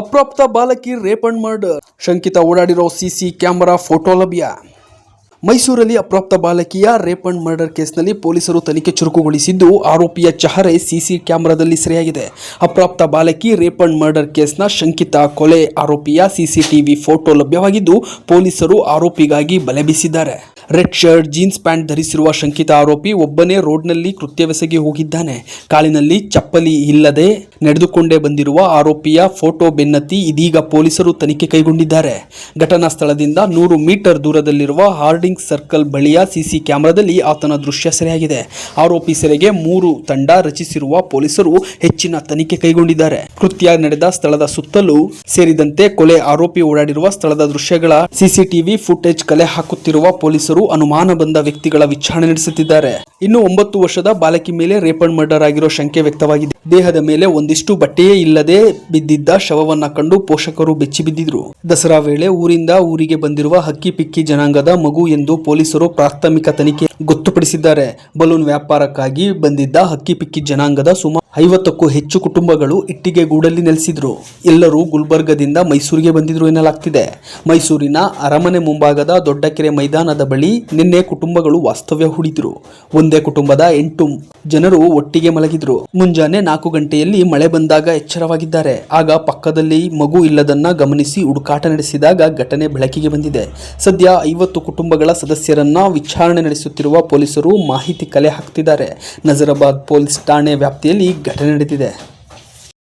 ಅಪ್ರಾಪ್ತ ಬಾಲಕಿ ರೇಪಣ್ ಮರ್ಡರ್ ಶಂಕಿತ ಓಡಾಡಿರೋ ಸಿಸಿ ಕ್ಯಾಮೆರಾ ಫೋಟೋ ಲಭ್ಯ. ಮೈಸೂರಲ್ಲಿ ಅಪ್ರಾಪ್ತ ಬಾಲಕಿಯ ರೇಪ್ ಅಂಡ್ ಮರ್ಡರ್ ಕೇಸ್ನಲ್ಲಿ ಪೊಲೀಸರು ತನಿಖೆ ಚುರುಕುಗೊಳಿಸಿದ್ದು, ಆರೋಪಿಯ ಚಹರೆ ಸಿಸಿ ಕ್ಯಾಮೆರಾದಲ್ಲಿ ಸೆರೆಯಾಗಿದೆ. ಅಪ್ರಾಪ್ತ ಬಾಲಕಿ ರೇಪ್ ಅಂಡ್ ಮರ್ಡರ್ ಕೇಸ್ನ ಶಂಕಿತ ಕೊಲೆ ಆರೋಪಿಯ ಸಿಸಿಟಿವಿ ಫೋಟೋ ಲಭ್ಯವಾಗಿದ್ದು, ಪೊಲೀಸರು ಆರೋಪಿಗಾಗಿ ಬಲೆ ಬೀಸಿದ್ದಾರೆ. ರೆಡ್ ಶರ್ಟ್, ಜೀನ್ಸ್ ಪ್ಯಾಂಟ್ ಧರಿಸಿರುವ ಶಂಕಿತ ಆರೋಪಿ ಒಬ್ಬನೇ ರೋಡ್ನಲ್ಲಿ ಕೃತ್ಯವೆಸಗಿ ಹೋಗಿದ್ದಾನೆ. ಕಾಲಿನಲ್ಲಿ ಚಪ್ಪಲಿ ಇಲ್ಲದೆ ನಡೆದುಕೊಂಡೇ ಬಂದಿರುವ ಆರೋಪಿಯ ಫೋಟೋ ಬೆನ್ನತ್ತಿ ಇದೀಗ ಪೊಲೀಸರು ತನಿಖೆ ಕೈಗೊಂಡಿದ್ದಾರೆ. ಘಟನಾ ಸ್ಥಳದಿಂದ ನೂರು ಮೀಟರ್ ದೂರದಲ್ಲಿರುವ ಹಾರ್ಡಿಂಗ್ ಸರ್ಕಲ್ ಬಳಿಯ ಸಿಸಿ ಕ್ಯಾಮೆರಾದಲ್ಲಿ ಆತನ ದೃಶ್ಯ ಸೆರೆಯಾಗಿದೆ. ಆರೋಪಿ ಸೆರೆಗೆ ಮೂರು ತಂಡ ರಚಿಸಿರುವ ಪೊಲೀಸರು ಹೆಚ್ಚಿನ ತನಿಖೆ ಕೈಗೊಂಡಿದ್ದಾರೆ. ಕೃತ್ಯ ನಡೆದ ಸ್ಥಳದ ಸುತ್ತಲೂ ಸೇರಿದಂತೆ ಕೊಲೆ ಆರೋಪಿ ಓಡಾಡಿರುವ ಸ್ಥಳದ ದೃಶ್ಯಗಳ ಸಿಸಿಟಿವಿ ಫುಟೇಜ್ ಕಲೆ ಹಾಕುತ್ತಿರುವ ಪೊಲೀಸರು ಅನುಮಾನ ಬಂದ ವ್ಯಕ್ತಿಗಳ ವಿಚಾರಣೆ ನಡೆಸುತ್ತಿದ್ದಾರೆ. ಇನ್ನು ಒಂಬತ್ತು ವರ್ಷದ ಬಾಲಕಿ ಮೇಲೆ ರೇಪ್ ಮರ್ಡರ್ ಆಗಿರೋ ಶಂಕೆ ವ್ಯಕ್ತವಾಗಿದೆ. ದೇಹದ ಮೇಲೆ ಒಂದಿಷ್ಟು ಬಟ್ಟೆಯೇ ಇಲ್ಲದೆ ಬಿದ್ದಿದ್ದ ಶವವನ್ನ ಕಂಡು ಪೋಷಕರು ಬೆಚ್ಚಿ ಬಿದ್ದಿದ್ರು. ದಸರಾ ವೇಳೆ ಊರಿಂದ ಊರಿಗೆ ಬಂದಿರುವ ಹಕ್ಕಿ ಪಿಕ್ಕಿ ಜನಾಂಗದ ಮಗು ಎಂದು ಪೊಲೀಸರು ಪ್ರಾಥಮಿಕ ತನಿಖೆ ಗೊತ್ತುಪಡಿಸಿದ್ದಾರೆ. ಬಲೂನ್ ವ್ಯಾಪಾರಕ್ಕಾಗಿ ಬಂದಿದ್ದ ಹಕ್ಕಿ ಪಿಕ್ಕಿ ಜನಾಂಗದ ಸುಮಾರು ಐವತ್ತಕ್ಕೂ ಹೆಚ್ಚು ಕುಟುಂಬಗಳು ಇಟ್ಟಿಗೆ ಗೂಡಲ್ಲಿ ನೆಲೆಸಿದ್ರು. ಎಲ್ಲರೂ ಗುಲ್ಬರ್ಗದಿಂದ ಮೈಸೂರಿಗೆ ಬಂದಿದ್ರು ಎನ್ನಲಾಗ್ತಿದೆ. ಮೈಸೂರಿನ ಅರಮನೆ ಮುಂಭಾಗದ ದೊಡ್ಡಕೆರೆ ಮೈದಾನದ ಬಳಿ ನಿನ್ನೆ ಕುಟುಂಬಗಳು ವಾಸ್ತವ್ಯ ಹೂಡಿದ್ರು. ಒಂದೇ ಕುಟುಂಬದ ಎಂಟು ಜನರು ಒಟ್ಟಿಗೆ ಮಲಗಿದ್ರು. ಮುಂಜಾನೆ ನಾಲ್ಕು ಗಂಟೆಯಲ್ಲಿ ಮಳೆ ಬಂದಾಗ ಎಚ್ಚರವಾಗಿದ್ದಾರೆ. ಆಗ ಪಕ್ಕದಲ್ಲಿ ಮಗು ಇಲ್ಲದನ್ನ ಗಮನಿಸಿ ಹುಡುಕಾಟ ನಡೆಸಿದಾಗ ಘಟನೆ ಬೆಳಕಿಗೆ ಬಂದಿದೆ. ಸದ್ಯ ಐವತ್ತು ಕುಟುಂಬಗಳ ಸದಸ್ಯರನ್ನ ವಿಚಾರಣೆ ನಡೆಸುತ್ತಿರುವ ಪೊಲೀಸರು ಮಾಹಿತಿ ಕಲೆ ಹಾಕ್ತಿದ್ದಾರೆ. ನಜರಾಬಾದ್ ಪೊಲೀಸ್ ಠಾಣೆ ವ್ಯಾಪ್ತಿಯಲ್ಲಿ ಘಟನೆ ನಡೆದಿದೆ